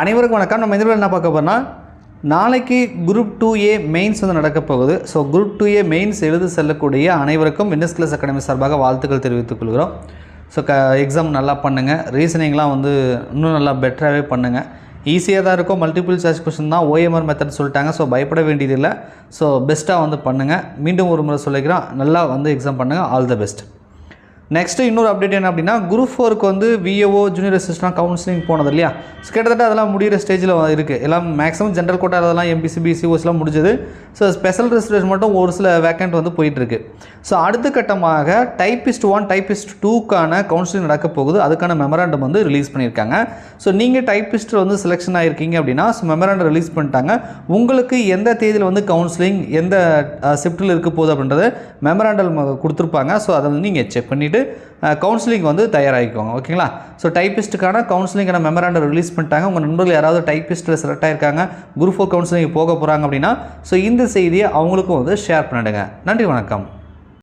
அனைவருக்கும் வணக்கம். நம்ம இந்த என்ன பார்க்க போகிறோம்னா நாளைக்கு குரூப் டூ ஏ மெயின்ஸ் வந்து நடக்க போகுது. So group two A mains எழுத செல்லக்கூடிய அனைவருக்கும் வின்னஸ் கிளாஸ் அகாடமி சார்பாக வாழ்த்துக்கள் தெரிவித்துக் கொள்கிறோம். ஸோ க எக்ஸாம் நல்லா பண்ணுங்கள் ரீசனிங்லாம் வந்து இன்னும் நல்லா பெட்டராகவே பண்ணுங்கள் ஈஸியாக தான் இருக்கும். மல்டிபிள் சாய்ஸ் கொஸ்டின் தான் ஓஎம்ஆர் மெத்தட் சொல்லிட்டாங்க. ஸோ பயப்பட வேண்டியதில்லை. ஸோ பெஸ்ட்டாக வந்து பண்ணுங்கள் மீண்டும் ஒரு முறை சொல்லிக்கிறோம். நல்லா வந்து எக்ஸாம் பண்ணுங்கள் ஆல் த பெஸ்ட் நெக்ஸ்ட்டு இன்னொரு அப்டேட் என்ன அப்படின்னா குரூப் ஃபோருக்கு வந்து விஏஓ ஜூனியர் அசிஸ்டன்ட் கவுன்சிலிங் போனது இல்லையா? ஸோ கிட்டத்தட்ட அதெல்லாம் முடிகிற ஸ்டேஜில் இருக்குது எல்லாம் மேக்ஸிமம் ஜென்ரல் கோட்டா அதெல்லாம் எம்பிசி பிசிஓஸ்லாம் முடிஞ்சது. ஸோ ஸ்பெஷல் ரிசர்வேஷன் மட்டும் ஒரு சில வேக்கண்ட் வந்து போயிட்டுருக்கு ஸோ அடுத்த கட்டமாக டைப்பிஸ்ட் ஒன் டைப்பிஸ்ட் டூக்கான கவுன்சிலிங் நடக்க போகுது. அதுக்கான மெமராண்டம் வந்து ரிலீஸ் பண்ணியிருக்காங்க. ஸோ நீங்கள் டைப்பிஸ்ட் வந்து செலெக்ஷன் ஆகிருக்கீங்க அப்படின்னா ஸோ மெமராண்டம் ரிலீஸ் பண்ணிட்டாங்க. உங்களுக்கு எந்த தேதியில் வந்து கவுன்சிலிங் எந்த ஷிஃப்ட்டில் இருக்க போகுது அப்படின்றத மெமராண்டம் கொடுத்துருப்பாங்க. ஸோ அதை வந்து நீங்கள் செக் பண்ணிவிட்டு கவுன்சிலிங் வந்து தயாராகிக்கோங்க ஓகேங்களா? ஸோ டைப்பிஸ்ட்டுக்கான கவுன்சிலிங்கான மெமராண்டம் ரிலீஸ் பண்ணிட்டாங்க. உங்கள் நண்பர்கள் யாராவது டைப்பிஸ்ட்டில் செலக்ட் ஆயிருக்காங்க குரூப் ஃபோர் கவுன்சிலிங் போக போகிறாங்க அப்படின்னா ஸோ இந்த செய்தியை அவங்களுக்கும் வந்து ஷேர் பண்ணிடுங்க. நன்றி வணக்கம்.